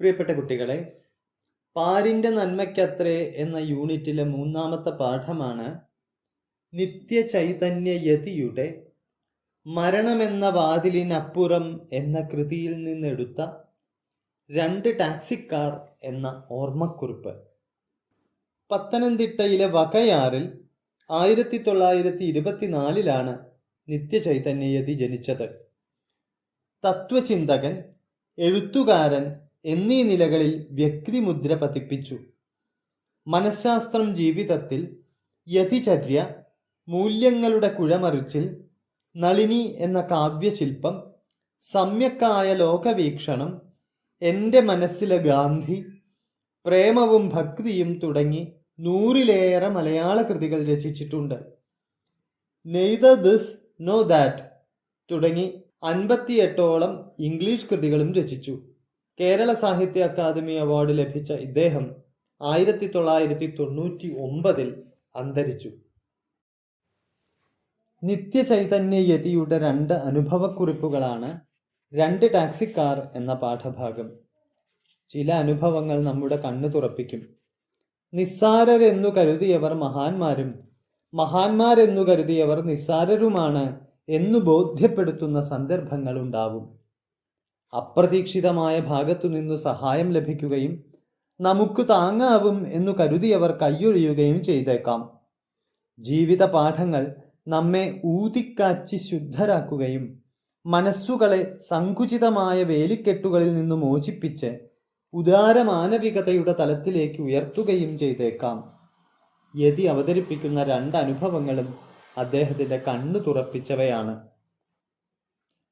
പ്രിയപ്പെട്ട കുട്ടികളെ പാരിന്റെ നന്മയ്ക്കത്രേ എന്ന യൂണിറ്റിലെ മൂന്നാമത്തെ പാഠമാണ് നിത്യ ചൈതന്യ യതിയുടെ മരണമെന്ന വാതിലിനപ്പുറം എന്ന കൃതിയിൽ നിന്നെടുത്ത രണ്ട് ടാക്സിക്കാർ എന്ന ഓർമ്മക്കുറിപ്പ്. പത്തനംതിട്ടയിലെ വകയാറിൽ ആയിരത്തി തൊള്ളായിരത്തി ഇരുപത്തിനാലിലാണ് നിത്യചൈതന്യയതി ജനിച്ചത്. തത്വചിന്തകൻ എഴുത്തുകാരൻ എന്നീ നിലകളിൽ വ്യക്തിമുദ്ര പതിപ്പിച്ചു. മനഃശാസ്ത്രം ജീവിതത്തിൽ യതിചര്യ മൂല്യങ്ങളുടെ കുഴമറിച്ചിൽ നളിനി എന്ന കാവ്യശില്പം സമ്യക്കായ ലോകവീക്ഷണം എന്റെ മനസ്സിലെ ഗാന്ധി പ്രേമവും ഭക്തിയും തുടങ്ങി നൂറിലേറെ മലയാള കൃതികൾ രചിച്ചിട്ടുണ്ട്. നെയ്ത ദിസ് നോ ദാറ്റ് തുടങ്ങി അൻപത്തിയെട്ടോളം ഇംഗ്ലീഷ് കൃതികളും രചിച്ചു. കേരള സാഹിത്യ അക്കാദമി അവാർഡ് ലഭിച്ച ഇദ്ദേഹം ആയിരത്തി തൊള്ളായിരത്തി തൊണ്ണൂറ്റി ഒമ്പതിൽ അന്തരിച്ചു. നിത്യചൈതന്യയതിയുടെ രണ്ട് അനുഭവക്കുറിപ്പുകളാണ് രണ്ട് ടാക്സിക്കാർ എന്ന പാഠഭാഗം. ചില അനുഭവങ്ങൾ നമ്മുടെ കണ്ണു തുറപ്പിക്കും. നിസ്സാരരെന്നു കരുതിയവർ മഹാന്മാരും മഹാന്മാരെന്നു കരുതിയവർ നിസ്സാരരുമാണ് എന്നു ബോധ്യപ്പെടുത്തുന്ന സന്ദർഭങ്ങൾ ഉണ്ടാവും അപ്രതീക്ഷിതമായ ഭാഗത്തുനിന്നു സഹായം ലഭിക്കുകയും നമുക്ക് താങ്ങാവും എന്നു കരുതിയവർ കൈയൊഴിയുകയും ചെയ്തേക്കാം. ജീവിത പാഠങ്ങൾ നമ്മെ ഊതിക്കാച്ചി ശുദ്ധരാക്കുകയും മനസ്സുകളെ സങ്കുചിതമായ വേലിക്കെട്ടുകളിൽ നിന്ന് മോചിപ്പിച്ച് ഉദാരമാനവികതയുടെ തലത്തിലേക്ക് ഉയർത്തുകയും ചെയ്തേക്കാം. യതി അവതരിപ്പിക്കുന്ന രണ്ട് അനുഭവങ്ങളും അദ്ദേഹത്തിന്റെ കണ്ണു തുറപ്പിച്ചവയാണ്.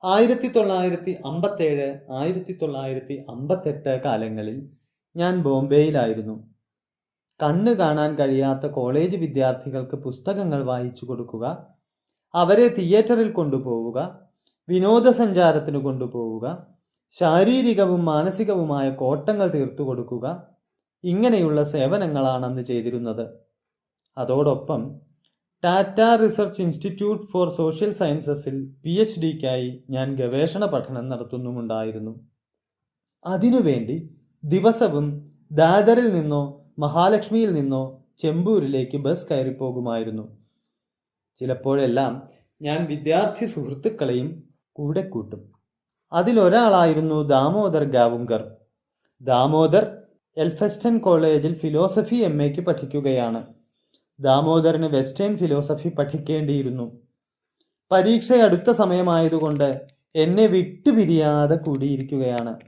ആയിരത്തി തൊള്ളായിരത്തി അമ്പത്തേഴ് ആയിരത്തി തൊള്ളായിരത്തി അമ്പത്തെട്ട് കാലങ്ങളിൽ ഞാൻ ബോംബെയിലായിരുന്നു. കണ്ണ് കാണാൻ കഴിയാത്ത കോളേജ് വിദ്യാർത്ഥികൾക്ക് പുസ്തകങ്ങൾ വായിച്ചു കൊടുക്കുക അവരെ തിയേറ്ററിൽ കൊണ്ടുപോവുക വിനോദസഞ്ചാരത്തിന് കൊണ്ടുപോവുക ശാരീരികവും മാനസികവുമായ കോട്ടങ്ങൾ തീർത്തു കൊടുക്കുക ഇങ്ങനെയുള്ള സേവനങ്ങളാണ് അന്ന് ചെയ്തിരുന്നത്. അതോടൊപ്പം Tata Research Institute for Social സയൻസസിൽ P H ഡിക്കായി ഞാൻ ഗവേഷണ പഠനം നടത്തുന്നുമുണ്ടായിരുന്നു. അതിനുവേണ്ടി ദിവസവും ദാദറിൽ നിന്നോ മഹാലക്ഷ്മിയിൽ നിന്നോ ചെമ്പൂരിലേക്ക് ബസ് കയറിപ്പോകുമായിരുന്നു. ചിലപ്പോഴെല്ലാം ഞാൻ വിദ്യാർത്ഥി സുഹൃത്തുക്കളെയും കൂടെ കൂട്ടും. അതിലൊരാളായിരുന്നു ദാമോദർ ഗാവുങ്കർ. ദാമോദർ എൽഫെസ്റ്റൻ കോളേജിൽ ഫിലോസഫി എം എക്ക് പഠിക്കുകയാണ്. ദാമോദറിന് വെസ്റ്റേൺ ഫിലോസഫി പഠിക്കേണ്ടിയിരുന്നു. പരീക്ഷ അടുത്ത സമയമായതുകൊണ്ട് എന്നെ വിട്ടുപിരിയാതെ കൂടിയിരിക്കുകയാണ്.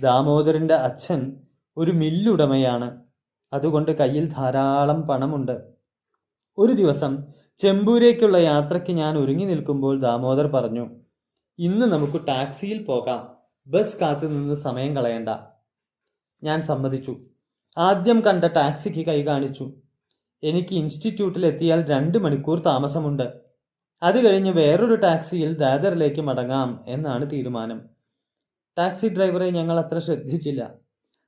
ദാമോദരന്റെ അച്ഛൻ ഒരു മില്ലുടമയാണ്. അതുകൊണ്ട് കയ്യിൽ ധാരാളം പണമുണ്ട്. ഒരു ദിവസം ചെമ്പൂരേക്കുള്ള യാത്രയ്ക്ക് ഞാൻ ഒരുങ്ങി നിൽക്കുമ്പോൾ ദാമോദർ പറഞ്ഞു ഇന്ന് നമുക്ക് ടാക്സിയിൽ പോകാം. ബസ് കാത്തു നിന്ന് സമയം കളയണ്ട. ഞാൻ സമ്മതിച്ചു. ആദ്യം കണ്ട ടാക്സിക്ക് കൈ കാണിച്ചു. എനിക്ക് ഇൻസ്റ്റിറ്റ്യൂട്ടിൽ എത്തിയാൽ രണ്ട് മണിക്കൂർ താമസമുണ്ട്. അത് കഴിഞ്ഞ് വേറൊരു ടാക്സിയിൽ ദാദറിലേക്ക് മടങ്ങാം എന്നാണ് തീരുമാനം. ടാക്സി ഡ്രൈവറെ ഞങ്ങൾ അത്ര ശ്രദ്ധിച്ചില്ല.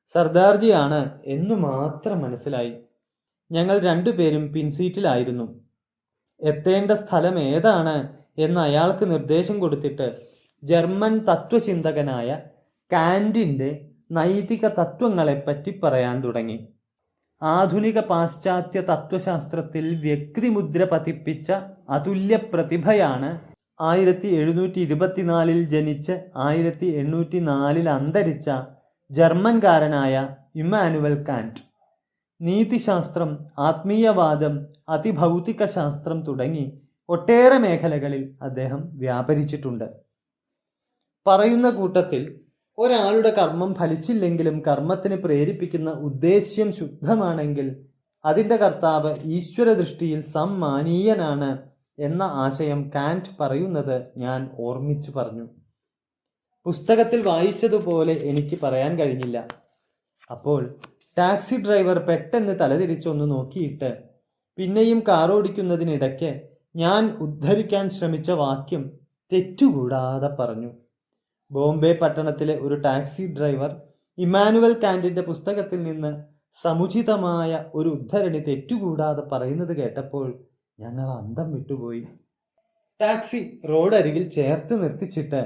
സർദാർജിയാണ് എന്നു മാത്രം മനസ്സിലായി. ഞങ്ങൾ രണ്ടുപേരും പിൻസീറ്റിലായിരുന്നു. എത്തേണ്ട സ്ഥലം ഏതാണ് എന്ന് അയാൾക്ക് നിർദ്ദേശം കൊടുത്തിട്ട് ജർമ്മൻ തത്വചിന്തകനായ കാന്റിന്റെ നൈതിക തത്വങ്ങളെപ്പറ്റി പറയാൻ തുടങ്ങി. ആധുനിക പാശ്ചാത്യ തത്വശാസ്ത്രത്തിൽ വ്യക്തിമുദ്ര പതിപ്പിച്ച അതുല്യ പ്രതിഭയാണ് ആയിരത്തി എഴുന്നൂറ്റി ഇരുപത്തിനാലിൽ ജനിച്ച് ആയിരത്തി എണ്ണൂറ്റി നാലിൽ അന്തരിച്ച ജർമ്മൻകാരനായ ഇമ്മാനുവൽ കാന്റ് നീതിശാസ്ത്രം ആത്മീയവാദം അതിഭൗതിക ശാസ്ത്രം തുടങ്ങി ഒട്ടേറെ മേഖലകളിൽ അദ്ദേഹം വ്യാപരിച്ചിട്ടുണ്ട്. പറയുന്ന കൂട്ടത്തിൽ ഒരാളുടെ കർമ്മം ഫലിച്ചില്ലെങ്കിലും കർമ്മത്തിന് പ്രേരിപ്പിക്കുന്ന ഉദ്ദേശ്യം ശുദ്ധമാണെങ്കിൽ അതിന്റെ കർത്താവ് ഈശ്വര ദൃഷ്ടിയിൽ സമ്മാനീയനാണ് എന്ന ആശയം കാന്റ് പറയുന്നത് ഞാൻ ഓർമ്മിച്ചു പറഞ്ഞു. പുസ്തകത്തിൽ വായിച്ചതുപോലെ എനിക്ക് പറയാൻ കഴിഞ്ഞില്ല. അപ്പോൾ ടാക്സി ഡ്രൈവർ പെട്ടെന്ന് തലതിരിച്ചൊന്ന് നോക്കിയിട്ട് പിന്നെയും കാർ ഓടിക്കുന്നതിനിടയ്ക്ക് ഞാൻ ഉദ്ധരിക്കാൻ ശ്രമിച്ച വാക്യം തെറ്റുകൂടാതെ പറഞ്ഞു. ബോംബെ പട്ടണത്തിലെ ഒരു ടാക്സി ഡ്രൈവർ ഇമാനുവൽ കാന്റിന്റെ പുസ്തകത്തിൽ നിന്ന് സമുചിതമായ ഒരു ഉദ്ധരണി തെറ്റുകൂടാതെ പറയുന്നത് കേട്ടപ്പോൾ ഞങ്ങൾ അന്തം വിട്ടുപോയി. ടാക്സി റോഡരികിൽ ചേർത്ത് നിർത്തിച്ചിട്ട്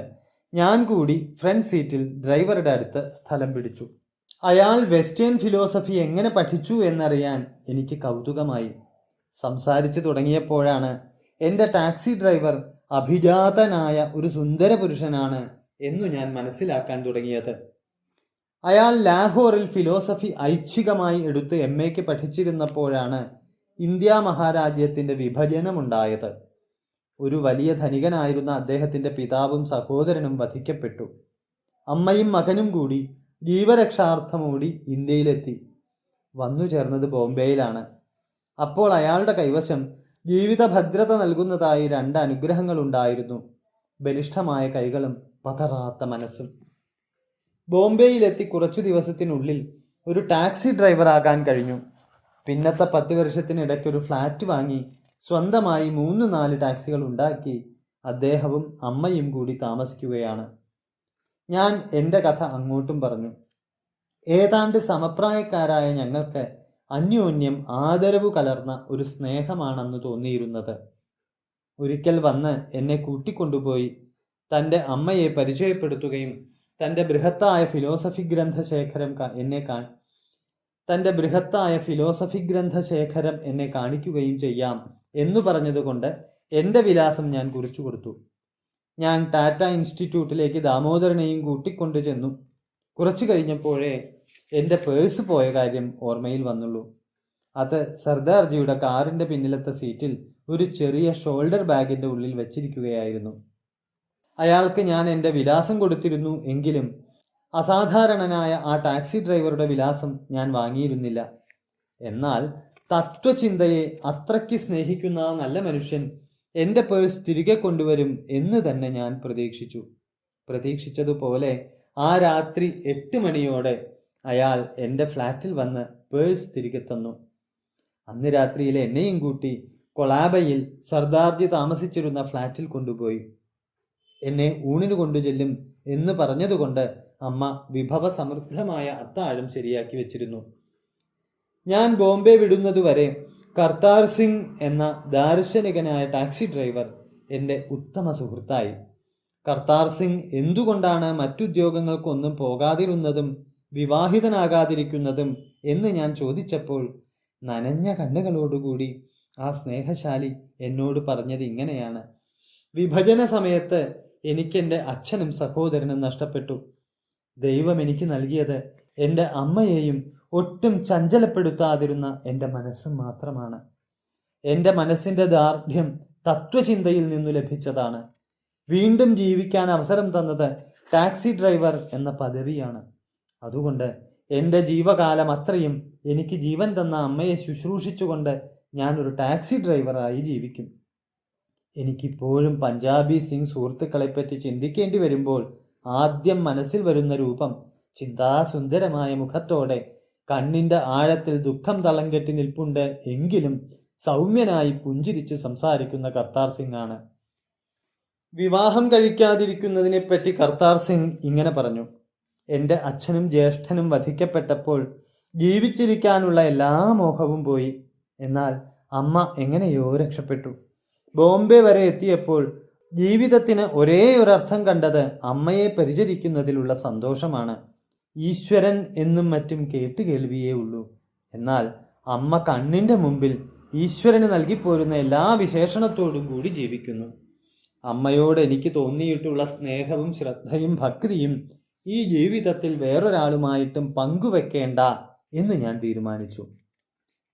ഞാൻ കൂടി ഫ്രണ്ട് സീറ്റിൽ ഡ്രൈവറുടെ അടുത്ത് സ്ഥലം പിടിച്ചു. അയാൾ വെസ്റ്റേൺ ഫിലോസഫി എങ്ങനെ പഠിച്ചു എന്നറിയാൻ എനിക്ക് കൗതുകമായി. സംസാരിച്ചു തുടങ്ങിയപ്പോഴാണ് എന്റെ ടാക്സി ഡ്രൈവർ അഭിജാതനായ ഒരു സുന്ദര പുരുഷനാണ് എന്നു ഞാൻ മനസ്സിലാക്കാൻ തുടങ്ങിയത്. അയാൾ ലാഹോറിൽ ഫിലോസഫി ഐച്ഛികമായി എടുത്ത് എം എക്ക് പഠിച്ചിരുന്നപ്പോഴാണ് ഇന്ത്യ മഹാരാജ്യത്തിന്റെ വിഭജനമുണ്ടായത്. ഒരു വലിയ ധനികനായിരുന്ന അദ്ദേഹത്തിന്റെ പിതാവും സഹോദരനും വധിക്കപ്പെട്ടു. അമ്മയും മകനും കൂടി ജീവരക്ഷാർത്ഥമോടി ഇന്ത്യയിലെത്തി. വന്നു ചേർന്നത് ബോംബെയിലാണ്. അപ്പോൾ അയാളുടെ കൈവശം ജീവിത ഭദ്രത നൽകുന്നതായി രണ്ട് അനുഗ്രഹങ്ങളുണ്ടായിരുന്നു. ബലിഷ്ഠമായ കൈകളും പതറാത്ത മനസ്സും. ബോംബെയിലെത്തി കുറച്ചു ദിവസത്തിനുള്ളിൽ ഒരു ടാക്സി ഡ്രൈവർ ഡ്രൈവറാകാൻ കഴിഞ്ഞു. പിന്നത്തെ പത്ത് വർഷത്തിനിടയ്ക്ക് ഒരു ഫ്ലാറ്റ് വാങ്ങി സ്വന്തമായി മൂന്ന് നാല് ടാക്സികൾ ഉണ്ടാക്കി അദ്ദേഹവും അമ്മയും കൂടി താമസിക്കുകയാണ്. ഞാൻ എന്റെ കഥ അങ്ങോട്ടും പറഞ്ഞു. ഏതാണ്ട് സമപ്രായക്കാരായ ഞങ്ങൾക്ക് അന്യോന്യം ആദരവ് കലർന്ന ഒരു സ്നേഹമാണെന്ന് തോന്നിയിരുന്നത്. ഒരിക്കൽ വന്ന് എന്നെ കൂട്ടിക്കൊണ്ടുപോയി തന്റെ അമ്മയെ പരിചയപ്പെടുത്തുകയും തന്റെ ബൃഹത്തായ ഫിലോസഫി ഗ്രന്ഥശേഖരം എന്നെ കാ തന്റെ ബൃഹത്തായ ഫിലോസഫി ഗ്രന്ഥശേഖരം എന്നെ കാണിക്കുകയും ചെയ്യാം എന്നു പറഞ്ഞതുകൊണ്ട് എന്റെ വിലാസം ഞാൻ കുറിച്ചു കൊടുത്തു. ഞാൻ ടാറ്റ ഇൻസ്റ്റിറ്റ്യൂട്ടിലേക്ക് ദാമോദരനെയും കൂട്ടിക്കൊണ്ടു ചെന്നു. കുറച്ചു കഴിഞ്ഞപ്പോഴേ എന്റെ പേഴ്സ് പോയ കാര്യം ഓർമ്മയിൽ വന്നുള്ളൂ. അത് സർദാർജിയുടെ കാറിന്റെ പിന്നിലത്തെ സീറ്റിൽ ഒരു ചെറിയ ഷോൾഡർ ബാഗിന്റെ ഉള്ളിൽ വെച്ചിരിക്കുകയായിരുന്നു. അയാൾക്ക് ഞാൻ എന്റെ വിലാസം കൊടുത്തിരുന്നു എങ്കിലും അസാധാരണനായ ആ ടാക്സി ഡ്രൈവറുടെ വിലാസം ഞാൻ വാങ്ങിയിരുന്നില്ല. എന്നാൽ തത്വചിന്തയെ അത്രയ്ക്ക് സ്നേഹിക്കുന്ന ആ നല്ല മനുഷ്യൻ എന്റെ പേഴ്സ് തിരികെ കൊണ്ടുവരും എന്ന് തന്നെ ഞാൻ പ്രതീക്ഷിച്ചു. പ്രതീക്ഷിച്ചതുപോലെ ആ രാത്രി എട്ട് മണിയോടെ അയാൾ എന്റെ ഫ്ലാറ്റിൽ വന്ന് പേഴ്സ് തിരികെ തന്നു. അന്ന് രാത്രിയിൽ എന്നെയും കൂട്ടി കൊളാബയിൽ സർദാർജി താമസിച്ചിരുന്ന ഫ്ലാറ്റിൽ കൊണ്ടുപോയി. എന്നെ ഊണിന് കൊണ്ടുചെല്ലും എന്ന് പറഞ്ഞതുകൊണ്ട് അമ്മ വിഭവസമൃദ്ധമായ അത്താഴം ശരിയാക്കി വെച്ചിരുന്നു. ഞാൻ ബോംബെ വിടുന്നതുവരെ കർത്താർ സിംഗ് എന്ന ദാർശനികനായ ടാക്സി ഡ്രൈവർ എന്റെ ഉത്തമ സുഹൃത്തായി. കർത്താർ സിംഗ് എന്തുകൊണ്ടാണ് മറ്റുദ്യോഗങ്ങൾക്കൊന്നും പോകാതിരുന്നതും വിവാഹിതനാകാതിരിക്കുന്നതും എന്ന് ഞാൻ ചോദിച്ചപ്പോൾ നനഞ്ഞ കണ്ണുകളോടുകൂടി ആ സ്നേഹശാലി എന്നോട് പറഞ്ഞത് ഇങ്ങനെയാണ് വിഭജന സമയത്ത് എനിക്കെന്റെ അച്ഛനും സഹോദരനും നഷ്ടപ്പെട്ടു. ദൈവം എനിക്ക് നൽകിയത് എന്റെ അമ്മയെയും ഒട്ടും ചഞ്ചലപ്പെടുത്താതിരുന്ന എന്റെ മനസ്സ് മാത്രമാണ്. എന്റെ മനസ്സിന്റെ ദാർഢ്യം തത്വചിന്തയിൽ നിന്നു ലഭിച്ചതാണ്. വീണ്ടും ജീവിക്കാൻ അവസരം തന്നത് ടാക്സി ഡ്രൈവർ എന്ന പദവിയാണ്. അതുകൊണ്ട് എന്റെ ജീവകാലം അത്രയും എനിക്ക് ജീവൻ തന്ന അമ്മയെ ശുശ്രൂഷിച്ചുകൊണ്ട് ഞാനൊരു ടാക്സി ഡ്രൈവറായി ജീവിക്കും. എനിക്കിപ്പോഴും പഞ്ചാബി സിംഗ് സുഹൃത്തുക്കളെപ്പറ്റി ചിന്തിക്കേണ്ടി വരുമ്പോൾ ആദ്യം മനസ്സിൽ വരുന്ന രൂപം ചിന്താസുന്ദരമായ മുഖത്തോടെ കണ്ണിന്റെ ആഴത്തിൽ ദുഃഖം തളം കെട്ടി നിൽപ്പുണ്ട് എങ്കിലും സൗമ്യനായി പുഞ്ചിരിച്ച് സംസാരിക്കുന്ന കർത്താർ സിംഗ് ആണ് വിവാഹം കഴിക്കാതിരിക്കുന്നതിനെ പറ്റി കർത്താർ സിംഗ് ഇങ്ങനെ പറഞ്ഞു. എന്റെ അച്ഛനും ജ്യേഷ്ഠനും വധിക്കപ്പെട്ടപ്പോൾ ജീവിച്ചിരിക്കാനുള്ള എല്ലാ മോഹവും പോയി. എന്നാൽ അമ്മ എങ്ങനെയോ രക്ഷപ്പെട്ടു. ബോംബെ വരെ എത്തിയപ്പോൾ ജീവിതത്തിന് ഒരേ ഒരർത്ഥം കണ്ടത് അമ്മയെ പരിചരിക്കുന്നതിലുള്ള സന്തോഷമാണ്. ഈശ്വരൻ എന്നും മറ്റും കേട്ട് കേൾവിയേ ഉള്ളൂ. എന്നാൽ അമ്മ കണ്ണിന്റെ മുമ്പിൽ ഈശ്വരന് നൽകിപ്പോരുന്ന എല്ലാ വിശേഷണത്തോടും കൂടി ജീവിക്കുന്നു. അമ്മയോട് എനിക്ക് തോന്നിയിട്ടുള്ള സ്നേഹവും ശ്രദ്ധയും ഭക്തിയും ഈ ജീവിതത്തിൽ വേറൊരാളുമായിട്ടും പങ്കുവെക്കേണ്ട എന്ന് ഞാൻ തീരുമാനിച്ചു.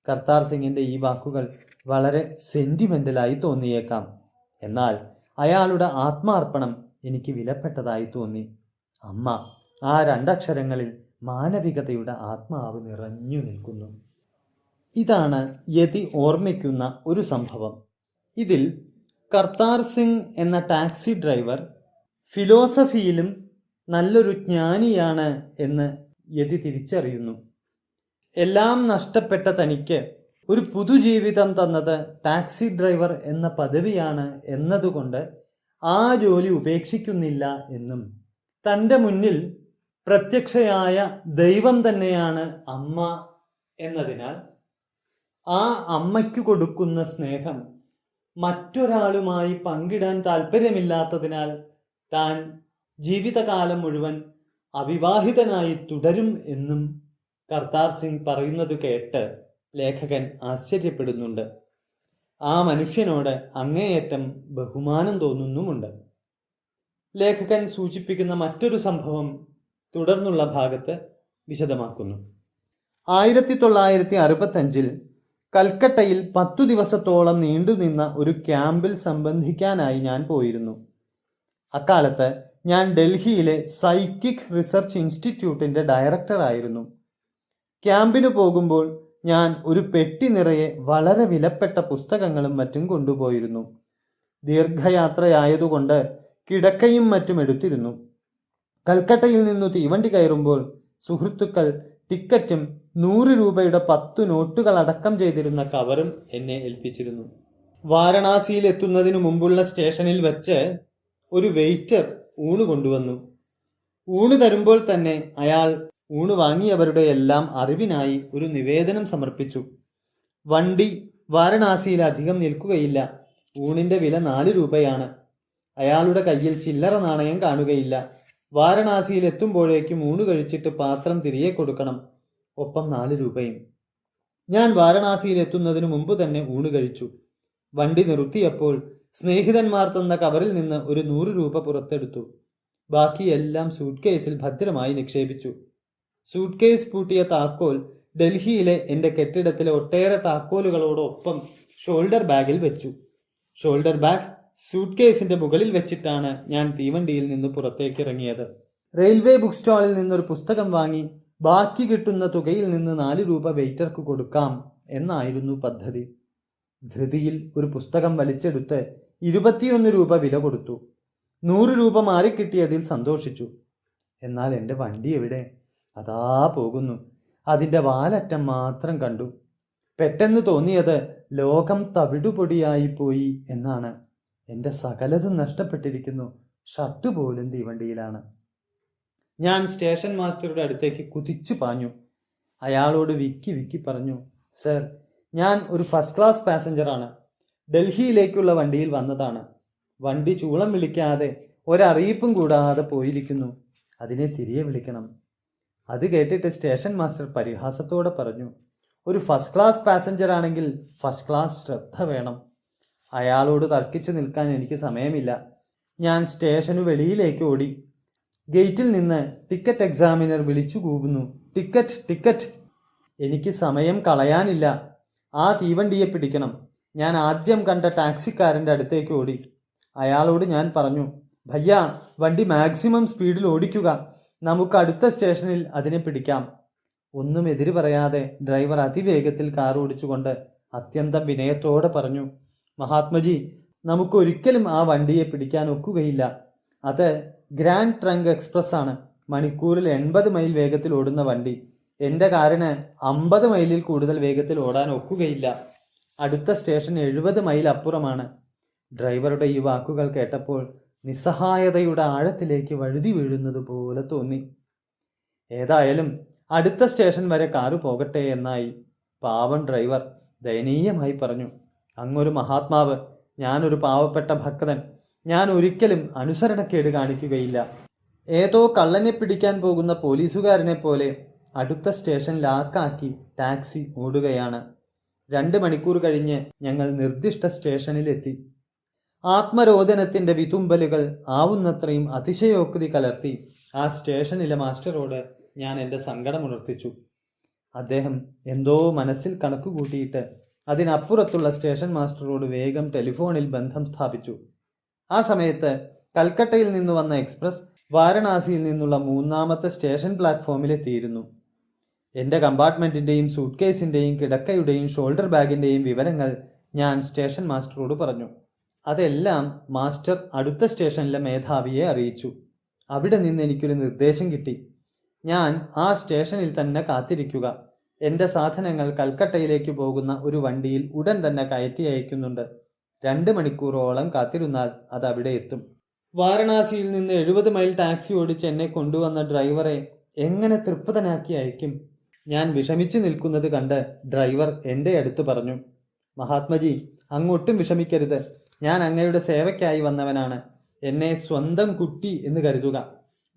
കർത്താർ സിംഗിന്റെ ഈ വാക്കുകൾ വളരെ സെന്റിമെന്റലായി തോന്നിയേക്കാം. എന്നാൽ അയാളുടെ ആത്മാർപ്പണം എനിക്ക് വിലപ്പെട്ടതായി തോന്നി. അമ്മ ആ രണ്ടക്ഷരങ്ങളിൽ മാനവികതയുടെ ആത്മാവ് നിറഞ്ഞു നിൽക്കുന്നു. ഇതാണ് യതി ഓർമ്മിക്കുന്ന ഒരു സംഭവം. ഇതിൽ കർത്താർ സിംഗ് എന്ന ടാക്സി ഡ്രൈവർ ഫിലോസഫിയിലും നല്ലൊരു ജ്ഞാനിയാണ് എന്ന് യതി തിരിച്ചറിയുന്നു. എല്ലാം നഷ്ടപ്പെട്ട തനിക്ക് ഒരു പുതുജീവിതം തന്നത് ടാക്സി ഡ്രൈവർ എന്ന പദവിയാണ് എന്നതുകൊണ്ട് ആ ജോലി ഉപേക്ഷിക്കുന്നില്ല എന്നും. തന്റെ മുന്നിൽ പ്രത്യക്ഷയായ ദൈവം തന്നെയാണ് അമ്മ എന്നതിനാൽ ആ അമ്മയ്ക്ക് കൊടുക്കുന്ന സ്നേഹം മറ്റൊരാളുമായി പങ്കിടാൻ താല്പര്യമില്ലാത്തതിനാൽ താൻ ജീവിതകാലം മുഴുവൻ അവിവാഹിതനായി തുടരും എന്നും കർത്താർ സിംഗ് പറയുന്നത് കേട്ട് ലേഖകൻ ആശ്ചര്യപ്പെടുന്നുണ്ട്. ആ മനുഷ്യനോട് അങ്ങേയറ്റം ബഹുമാനം തോന്നുന്നുമുണ്ട്. ലേഖകൻ സൂചിപ്പിക്കുന്ന മറ്റൊരു സംഭവം തുടർന്നുള്ള ഭാഗത്ത് വിശദമാക്കുന്നു. ആയിരത്തി തൊള്ളായിരത്തി അറുപത്തഞ്ചിൽ കൽക്കട്ടയിൽ പത്തു ദിവസത്തോളം നീണ്ടുനിന്ന ഒരു ക്യാമ്പിൽ സംബന്ധിക്കാനായി ഞാൻ പോയിരുന്നു. അക്കാലത്ത് ഞാൻ ഡൽഹിയിലെ സൈക്കിക് റിസർച്ച് ഇൻസ്റ്റിറ്റ്യൂട്ടിന്റെ ഡയറക്ടറായിരുന്നു. ക്യാമ്പിന് പോകുമ്പോൾ ഞാൻ ഒരു പെട്ടി നിറയെ വളരെ വിലപ്പെട്ട പുസ്തകങ്ങളും മറ്റും കൊണ്ടുപോയിരുന്നു. ദീർഘയാത്രയായതുകൊണ്ട് കിടക്കയും മറ്റും എടുത്തിരുന്നു. കൽക്കട്ടയിൽ നിന്നു തീവണ്ടി കയറുമ്പോൾ സുഹൃത്തുക്കൾ ടിക്കറ്റും നൂറ് രൂപയുടെ പത്തു നോട്ടുകൾ അടക്കം ചെയ്തിരുന്ന കവറും എന്നെ ഏൽപ്പിച്ചിരുന്നു. വാരണാസിയിൽ എത്തുന്നതിനു മുമ്പുള്ള സ്റ്റേഷനിൽ വെച്ച് ഒരു വെയിറ്റർ ഊണ് കൊണ്ടുവന്നു. ഊണ് തരുമ്പോൾ തന്നെ അയാൾ ഊണ് വാങ്ങിയവരുടെ എല്ലാം അറിവിനായി ഒരു നിവേദനം സമർപ്പിച്ചു. വണ്ടി വാരണാസിയിൽ അധികം നിൽക്കുകയില്ല. ഊണിന്റെ വില നാല് രൂപയാണ്. അയാളുടെ കയ്യിൽ ചില്ലറ നാണയം കാണുകയില്ല. വാരണാസിയിൽ എത്തുമ്പോഴേക്കും ഊണ് കഴിച്ചിട്ട് പാത്രം തിരികെ കൊടുക്കണം. ഒപ്പം നാല് രൂപയും. ഞാൻ വാരണാസിയിൽ എത്തുന്നതിന് മുമ്പ് തന്നെ ഊണ് കഴിച്ചു. വണ്ടി നിർത്തിയപ്പോൾ സ്നേഹിതന്മാർ തന്ന കവറിൽ നിന്ന് ഒരു നൂറ് രൂപ പുറത്തെടുത്തു. ബാക്കിയെല്ലാം സൂട്ട് കേസിൽ ഭദ്രമായി നിക്ഷേപിച്ചു. സൂട്ട് കേസ് പൂട്ടിയ താക്കോൽ ഡൽഹിയിലെ എന്റെ കെട്ടിടത്തിലെ ഒട്ടേറെ താക്കോലുകളോടൊപ്പം ഷോൾഡർ ബാഗിൽ വെച്ചു. ഷോൾഡർ ബാഗ് സൂട്ട് കേസിന്റെ മുകളിൽ വെച്ചിട്ടാണ് ഞാൻ തീവണ്ടിയിൽ നിന്ന് പുറത്തേക്ക് ഇറങ്ങിയത് റെയിൽവേ ബുക്ക് സ്റ്റാളിൽ നിന്നൊരു പുസ്തകം വാങ്ങി ബാക്കി കിട്ടുന്ന തുകയിൽ നിന്ന് നാല് രൂപ വെയിറ്റർക്ക് കൊടുക്കാം എന്നായിരുന്നു പദ്ധതി. ധൃതിയിൽ ഒരു പുസ്തകം വലിച്ചെടുത്ത് ഇരുപത്തിയൊന്ന് രൂപ വില കൊടുത്തു. നൂറ് രൂപ മാറിക്കിട്ടിയതിൽ സന്തോഷിച്ചു. എന്നാൽ എന്റെ വണ്ടി എവിടെ? അതാ പോകുന്നു. അതിന്റെ വാലറ്റം മാത്രം കണ്ടു. പെട്ടെന്ന് തോന്നിയത് ലോകം തവിടുപൊടിയായി പോയി എന്നാണ്. എന്റെ സകലതും നഷ്ടപ്പെട്ടിരിക്കുന്നു. ഷർട്ട് പോലും തീവണ്ടിയിലാണ്. ഞാൻ സ്റ്റേഷൻ മാസ്റ്ററുടെ അടുത്തേക്ക് കുതിച്ചു പാഞ്ഞു. അയാളോട് വിക്കി വിക്കി പറഞ്ഞു സർ ഞാൻ ഒരു ഫസ്റ്റ് ക്ലാസ് പാസഞ്ചറാണ് ഡൽഹിയിലേക്കുള്ള വണ്ടിയിൽ വന്നതാണ്. വണ്ടി ചൂളം വിളിക്കാതെ ഒരറിയിപ്പും കൂടാതെ പോയിരിക്കുന്നു. അതിനെ തിരികെ വിളിക്കണം. അത് കേട്ടിട്ട് സ്റ്റേഷൻ മാസ്റ്റർ പരിഹാസത്തോടെ പറഞ്ഞു ഒരു ഫസ്റ്റ് ക്ലാസ് പാസഞ്ചർ ആണെങ്കിൽ ഫസ്റ്റ് ക്ലാസ് ശ്രദ്ധ വേണം. അയാളോട് തർക്കിച്ചു നിൽക്കാൻ എനിക്ക് സമയമില്ല. ഞാൻ സ്റ്റേഷനു വെളിയിലേക്ക് ഓടി. ഗേറ്റിൽ നിന്ന് ടിക്കറ്റ് എക്സാമിനർ വിളിച്ചു കൂവുന്നു ടിക്കറ്റ് ടിക്കറ്റ്. എനിക്ക് സമയം കളയാനില്ല. ആ തീവണ്ടിയെ പിടിക്കണം. ഞാൻ ആദ്യം കണ്ട ടാക്സിക്കാരന്റെ അടുത്തേക്ക് ഓടി. അയാളോട് ഞാൻ പറഞ്ഞു ഭയ്യ വണ്ടി മാക്സിമം സ്പീഡിൽ ഓടിക്കുക. നമുക്ക് അടുത്ത സ്റ്റേഷനിൽ അതിനെ പിടിക്കാം. ഒന്നും എതിര് പറയാതെ ഡ്രൈവർ അതിവേഗത്തിൽ കാർ ഓടിച്ചുകൊണ്ട് അത്യന്തം വിനയത്തോടെ പറഞ്ഞു മഹാത്മജി നമുക്ക് ഒരിക്കലും ആ വണ്ടിയെ പിടിക്കാൻ ഒക്കുകയില്ല. അത് ഗ്രാൻഡ് ട്രങ്ക് എക്സ്പ്രസ് ആണ് മണിക്കൂറിൽ എൺപത് മൈൽ വേഗത്തിൽ ഓടുന്ന വണ്ടി. എന്റെ കാറിന് അമ്പത് മൈലിൽ കൂടുതൽ വേഗത്തിൽ ഓടാൻ ഒക്കുകയില്ല. അടുത്ത സ്റ്റേഷൻ എഴുപത് മൈൽ അപ്പുറമാണ്. ഡ്രൈവറുടെ ഈ വാക്കുകൾ കേട്ടപ്പോൾ നിസ്സഹായതയുടെ ആഴത്തിലേക്ക് വഴുതി വീഴുന്നത് പോലെ തോന്നി. ഏതായാലും അടുത്ത സ്റ്റേഷൻ വരെ കാറ് പോകട്ടെ എന്നായി പാവൻ ഡ്രൈവർ ദയനീയമായി പറഞ്ഞു. അങ്ങൊരു മഹാത്മാവ് ഞാനൊരു പാവപ്പെട്ട ഭക്തൻ. ഞാൻ ഒരിക്കലും അനുസരണക്കേട് കാണിക്കുകയില്ല. ഏതോ കള്ളനെ പിടിക്കാൻ പോകുന്ന പോലീസുകാരനെ പോലെ അടുത്ത സ്റ്റേഷൻ ലാക്കാക്കി ടാക്സി ഓടുകയാണ്. രണ്ട് മണിക്കൂർ കഴിഞ്ഞ് ഞങ്ങൾ നിർദ്ദിഷ്ട സ്റ്റേഷനിലെത്തി. ആത്മരോദനത്തിന്റെ വിതുമ്പലുകൾ ആവുന്നത്രയും അതിശയോക്തി കലർത്തി. ആ സ്റ്റേഷനിലെ മാസ്റ്ററോട് ഞാൻ എന്റെ സങ്കടമുണർത്തിച്ചു അദ്ദേഹം എന്തോ മനസ്സിൽ കണക്ക് കൂട്ടിയിട്ട് അതിനപ്പുറത്തുള്ള സ്റ്റേഷൻ മാസ്റ്ററോട് വേഗം ടെലിഫോണിൽ ബന്ധം സ്ഥാപിച്ചു. ആ സമയത്ത് കൽക്കട്ടയിൽ നിന്ന് വന്ന എക്സ്പ്രസ് വാരണാസിയിൽ നിന്നുള്ള മൂന്നാമത്തെ സ്റ്റേഷൻ പ്ലാറ്റ്ഫോമിലെത്തിയിരുന്നു. എന്റെ കമ്പാർട്ട്മെന്റിന്റെയും സൂട്ട് കേസിന്റെയും കിടക്കയുടെയും ഷോൾഡർ ബാഗിന്റെയും വിവരങ്ങൾ ഞാൻ സ്റ്റേഷൻ മാസ്റ്ററോട് പറഞ്ഞു. അതെല്ലാം മാസ്റ്റർ അടുത്ത സ്റ്റേഷനിലെ മേധാവിയെ അറിയിച്ചു. അവിടെ നിന്ന് എനിക്കൊരു നിർദ്ദേശം കിട്ടി. ഞാൻ ആ സ്റ്റേഷനിൽ തന്നെ കാത്തിരിക്കുക. എന്റെ സാധനങ്ങൾ കൽക്കട്ടയിലേക്ക് പോകുന്ന ഒരു വണ്ടിയിൽ ഉടൻ തന്നെ കയറ്റി അയക്കുന്നുണ്ട്. രണ്ട് മണിക്കൂറോളം കാത്തിരുന്നാൽ അത് അവിടെ എത്തും. വാരണാസിയിൽ നിന്ന് എഴുപത് മൈൽ ടാക്സി ഓടിച്ച് എന്നെ കൊണ്ടുവന്ന ഡ്രൈവറെ എങ്ങനെ തൃപ്തനാക്കി അയക്കും? ഞാൻ വിഷമിച്ചു നിൽക്കുന്നത് കണ്ട് ഡ്രൈവർ എന്റെ അടുത്ത് പറഞ്ഞു മഹാത്മജി അങ്ങോട്ടും വിഷമിക്കരുത്. ഞാൻ അങ്ങയുടെ സേവയ്ക്കായി വന്നവനാണ്. എന്നെ സ്വന്തം കുട്ടി എന്ന് കരുതുക.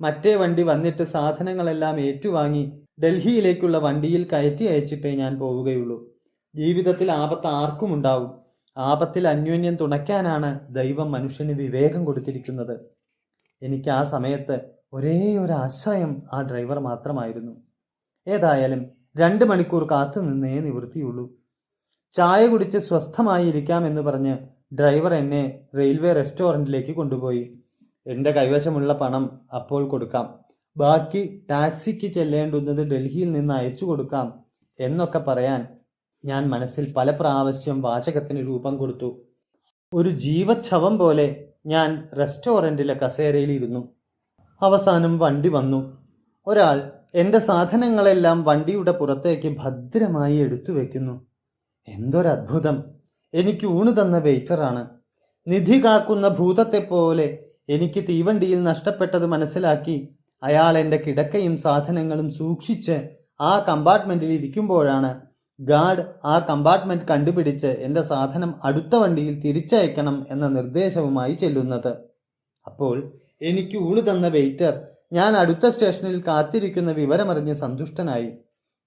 മറ്റേ വണ്ടി വന്നിട്ട് സാധനങ്ങളെല്ലാം ഏറ്റുവാങ്ങി ഡൽഹിയിലേക്കുള്ള വണ്ടിയിൽ കയറ്റി അയച്ചിട്ടേ ഞാൻ പോവുകയുള്ളൂ. ജീവിതത്തിൽ ആപത്ത് ആർക്കും ഉണ്ടാവും. ആപത്തിൽ അന്യോന്യം തുണയ്ക്കാനാണ് ദൈവം മനുഷ്യന് വിവേകം കൊടുത്തിരിക്കുന്നത്. എനിക്ക് ആ സമയത്ത് ഒരേ ഒരു ആശ്രയം ആ ഡ്രൈവർ മാത്രമായിരുന്നു. ഏതായാലും രണ്ട് മണിക്കൂർ കാത്തു നിന്നേ നിവൃത്തിയുള്ളൂ. ചായ കുടിച്ച് സ്വസ്ഥമായി ഇരിക്കാമെന്ന് പറഞ്ഞ് ഡ്രൈവർ എന്നെ റെയിൽവേ റെസ്റ്റോറന്റിലേക്ക് കൊണ്ടുപോയി. എന്റെ കൈവശമുള്ള പണം അപ്പോൾ കൊടുക്കാം. ബാക്കി ടാക്സിക്ക് ചെല്ലേണ്ടുന്നത് ഡൽഹിയിൽ നിന്ന് അയച്ചു കൊടുക്കാം എന്നൊക്കെ പറയാൻ ഞാൻ മനസ്സിൽ പല പ്രാവശ്യം വാചകത്തിന് രൂപം കൊടുത്തു. ഒരു ജീവച്ഛവം പോലെ ഞാൻ റെസ്റ്റോറന്റിലെ കസേരയിൽ ഇരുന്നു അവസാനം വണ്ടി വന്നു. ഒരാൾ എന്റെ സാധനങ്ങളെല്ലാം വണ്ടിയുടെ പുറത്തേക്ക് ഭദ്രമായി എടുത്തു വയ്ക്കുന്നു എന്തൊരത്ഭുതം! എനിക്ക് ഊണ് തന്ന വെയിറ്ററാണ്. നിധി കാക്കുന്ന ഭൂതത്തെപ്പോലെ എനിക്ക് തീവണ്ടിയിൽ നഷ്ടപ്പെട്ടത് മനസ്സിലാക്കി അയാൾ എന്റെ കിടക്കയും സാധനങ്ങളും സൂക്ഷിച്ച് ആ കമ്പാർട്ട്മെന്റിൽ ഇരിക്കുമ്പോഴാണ് ഗാർഡ് ആ കമ്പാർട്ട്മെന്റ് കണ്ടുപിടിച്ച് എന്റെ സാധനം അടുത്ത വണ്ടിയിൽ തിരിച്ചയക്കണം എന്ന നിർദ്ദേശവുമായി ചെല്ലുന്നത്. അപ്പോൾ എനിക്ക് ഊണ് തന്ന വെയിറ്റർ ഞാൻ അടുത്ത സ്റ്റേഷനിൽ കാത്തിരിക്കുന്ന വിവരമറിഞ്ഞ് സന്തുഷ്ടനായി.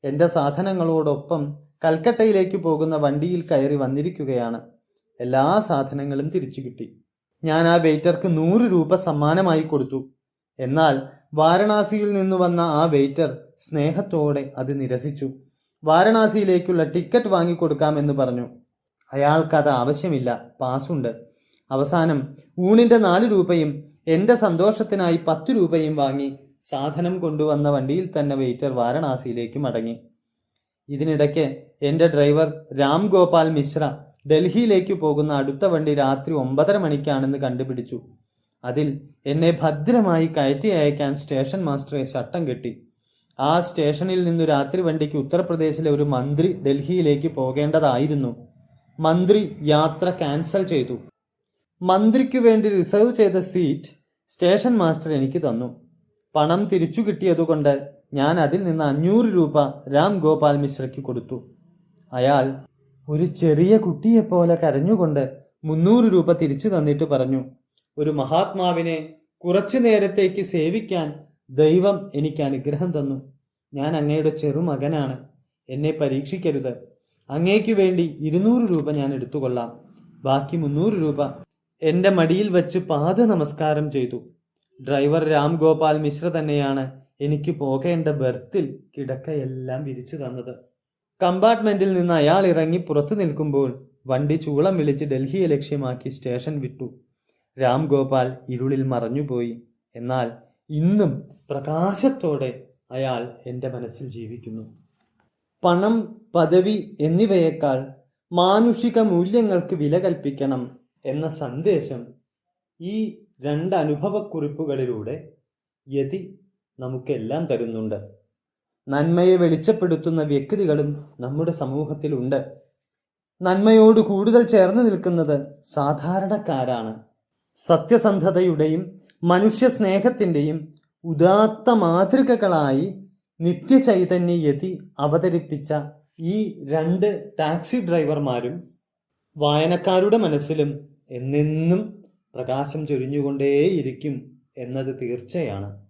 എന്റെ സാധനങ്ങളോടൊപ്പം കൽക്കട്ടയിലേക്ക് പോകുന്ന വണ്ടിയിൽ കയറി വന്നിരിക്കുകയാണ്. എല്ലാ സാധനങ്ങളും തിരിച്ചു കിട്ടി. ഞാൻ ആ വെയിറ്റർക്ക് നൂറ് രൂപ സമ്മാനമായി കൊടുത്തു. എന്നാൽ വാരണാസിയിൽ നിന്ന് വന്ന ആ വെയിറ്റർ സ്നേഹത്തോടെ അത് നിരസിച്ചു. വാരണാസിയിലേക്കുള്ള ടിക്കറ്റ് വാങ്ങിക്കൊടുക്കാമെന്ന് പറഞ്ഞു. അയാൾക്കത് ആവശ്യമില്ല. പാസുണ്ട്. അവസാനം ഊണിന്റെ നാല് രൂപയും എന്റെ സന്തോഷത്തിനായി പത്ത് രൂപയും വാങ്ങി സാധനം കൊണ്ടുവന്ന വണ്ടിയിൽ തന്നെ വെയിറ്റർ വാരണാസിയിലേക്ക് മടങ്ങി. ഇതിനിടയ്ക്ക് എന്റെ ഡ്രൈവർ രാം ഗോപാൽ മിശ്ര ഡൽഹിയിലേക്ക് പോകുന്ന അടുത്ത വണ്ടി രാത്രി ഒമ്പതര മണിക്കാണെന്ന് കണ്ടുപിടിച്ചു. അതിൽ എന്നെ ഭദ്രമായി കയറ്റി അയക്കാൻ സ്റ്റേഷൻ മാസ്റ്ററെ ചട്ടം കെട്ടി. ആ സ്റ്റേഷനിൽ നിന്നു രാത്രി വണ്ടിക്ക് ഉത്തർപ്രദേശിലെ ഒരു മന്ത്രി ഡൽഹിയിലേക്ക് പോകേണ്ടതായിരുന്നു. മന്ത്രി യാത്ര ക്യാൻസൽ ചെയ്തു. മന്ത്രിക്കു വേണ്ടി റിസർവ് ചെയ്ത സീറ്റ് സ്റ്റേഷൻ മാസ്റ്റർ എനിക്ക് തന്നു. പണം തിരിച്ചു കിട്ടിയതുകൊണ്ട് ഞാൻ അതിൽ നിന്ന് അഞ്ഞൂറ് രൂപ രാം ഗോപാൽ മിശ്രയ്ക്ക് കൊടുത്തു. അയാൾ ഒരു ചെറിയ കുട്ടിയെപ്പോലെ കരഞ്ഞുകൊണ്ട് മുന്നൂറ് രൂപ തിരിച്ചു തന്നിട്ട് പറഞ്ഞു ഒരു മഹാത്മാവിനെ കുറച്ചു നേരത്തേക്ക് സേവിക്കാൻ ദൈവം എനിക്ക് അനുഗ്രഹം തന്നു. ഞാൻ അങ്ങയുടെ ചെറുമകനാണ്. എന്നെ പരീക്ഷിക്കരുത്. അങ്ങേക്ക് വേണ്ടി ഇരുന്നൂറ് രൂപ ഞാൻ എടുത്തുകൊള്ളാം. ബാക്കി മുന്നൂറ് രൂപ എന്റെ മടിയിൽ വച്ച് പാദ നമസ്കാരം ചെയ്തു. ഡ്രൈവർ രാം ഗോപാൽ മിശ്ര തന്നെയാണ് എനിക്ക് പോകേണ്ട ബർത്തിൽ കിടക്കയെല്ലാം വിരിച്ചു തന്നത്. കമ്പാർട്ട്മെന്റിൽ നിന്ന് അയാൾ ഇറങ്ങി പുറത്തു നിൽക്കുമ്പോൾ വണ്ടി ചൂളം വിളിച്ച് ഡൽഹിയെ ലക്ഷ്യമാക്കി സ്റ്റേഷൻ വിട്ടു. രാം ഗോപാൽ ഇരുളിൽ മറഞ്ഞുപോയി. എന്നാൽ ഇന്നും പ്രകാശത്തോടെ അയാൾ എന്റെ മനസ്സിൽ ജീവിക്കുന്നു. പണം പദവി എന്നിവയേക്കാൾ മാനുഷിക മൂല്യങ്ങൾക്ക് വില കൽപ്പിക്കണം എന്ന സന്ദേശം ഈ രണ്ട് അനുഭവക്കുറിപ്പുകളിലൂടെ യതി നമുക്കെല്ലാം തരുന്നുണ്ട്. നന്മയെ വെളിച്ചപ്പെടുത്തുന്ന വ്യക്തികളും നമ്മുടെ സമൂഹത്തിലുണ്ട്. നന്മയോട് കൂടുതൽ ചേർന്ന് നിൽക്കുന്നത് സാധാരണക്കാരാണ്. സത്യസന്ധതയുടെയും മനുഷ്യ സ്നേഹത്തിന്റെയും ഉദാത്ത മാതൃകകളായി നിത്യചൈതന്യ യതി അവതരിപ്പിച്ച ഈ രണ്ട് ടാക്സി ഡ്രൈവർമാരും വായനക്കാരുടെ മനസ്സിലും എന്നെന്നും പ്രകാശം ചൊരിഞ്ഞുകൊണ്ടേയിരിക്കും എന്നത് തീർച്ചയാണ്.